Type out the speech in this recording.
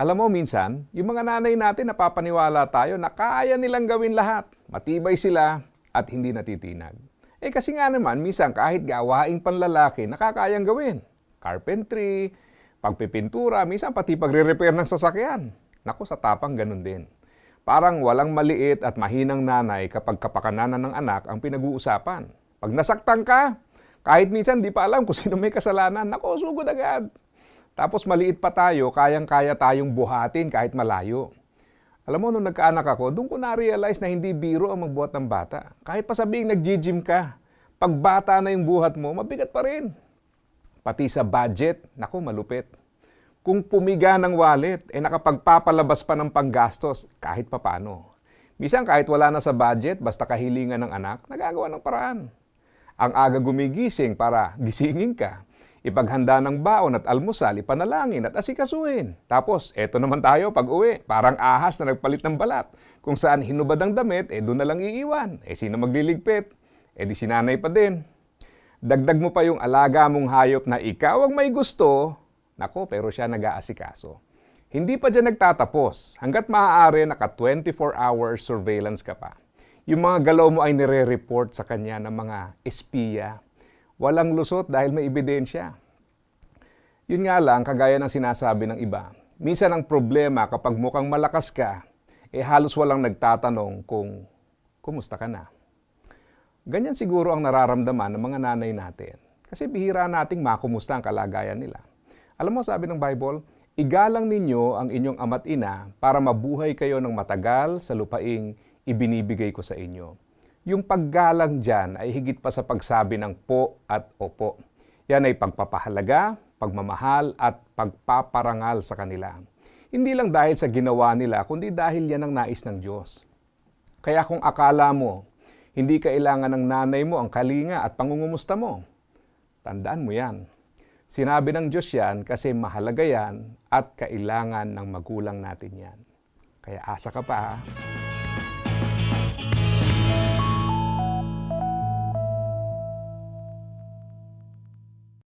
Alam mo, minsan, yung mga nanay natin napapaniwala tayo na kaya nilang gawin lahat. Matibay sila at hindi natitinag. Eh kasi nga naman, minsan kahit gawaing panlalaki, nakakayang gawin. Carpentry, pagpipintura, minsan pati pagre-repair ng sasakyan. Naku, sa tapang ganun din. Parang walang maliit at mahinang nanay kapag kapakananan ng anak ang pinag-uusapan. Pag nasaktan ka, kahit minsan di pa alam kung sino may kasalanan, naku, sugod agad. Tapos maliit pa tayo, kayang-kaya tayong buhatin kahit malayo. Alam mo, nung nagkaanak ako, doon ko na-realize na hindi biro ang magbuhat ng bata. Kahit pa sabihing nag-gym ka, pag bata na yung buhat mo, mabigat pa rin. Pati sa budget, naku, malupit. Kung pumiga ng wallet, eh nakapagpapalabas pa ng panggastos kahit papano. Minsan kahit wala na sa budget, basta kahilingan ng anak, nagagawa ng paraan. Ang aga gumigising para gisingin ka. Ipaghanda ng baon at almusal, ipanalangin at asikasuhin. Tapos, eto naman tayo pag uwi, parang ahas na nagpalit ng balat. Kung saan hinubad ang damit, eh doon na lang iiwan. Eh sino magliligpit? Eh di sinanay pa din. Dagdag mo pa yung alaga mong hayop na ikaw ang may gusto, nako pero siya nag-aasikaso. Hindi pa dyan nagtatapos. Hanggat maaari, naka 24 hours surveillance ka pa. Yung mga galaw mo ay nire-report sa kanya ng mga espiya. Walang lusot dahil may ebidensya. Yun nga lang, kagaya ng sinasabi ng iba, minsan ang problema kapag mukhang malakas ka, eh halos walang nagtatanong kung kumusta ka na. Ganyan siguro ang nararamdaman ng mga nanay natin. Kasi bihira nating makumusta ang kalagayan nila. Alam mo, sabi ng Bible, igalang ninyo ang inyong ama't ina para mabuhay kayo ng matagal sa lupaing ibinibigay ko sa inyo. Yung paggalang dyan ay higit pa sa pagsabi ng po at opo. Yan ay pagpapahalaga, pagmamahal at pagpaparangal sa kanila. Hindi lang dahil sa ginawa nila, kundi dahil yan ang nais ng Diyos. Kaya kung akala mo, hindi kailangan ng nanay mo ang kalinga at pangungumusta mo, tandaan mo yan. Sinabi ng Diyos yan kasi mahalaga yan at kailangan ng magulang natin yan. Kaya asa ka pa ha.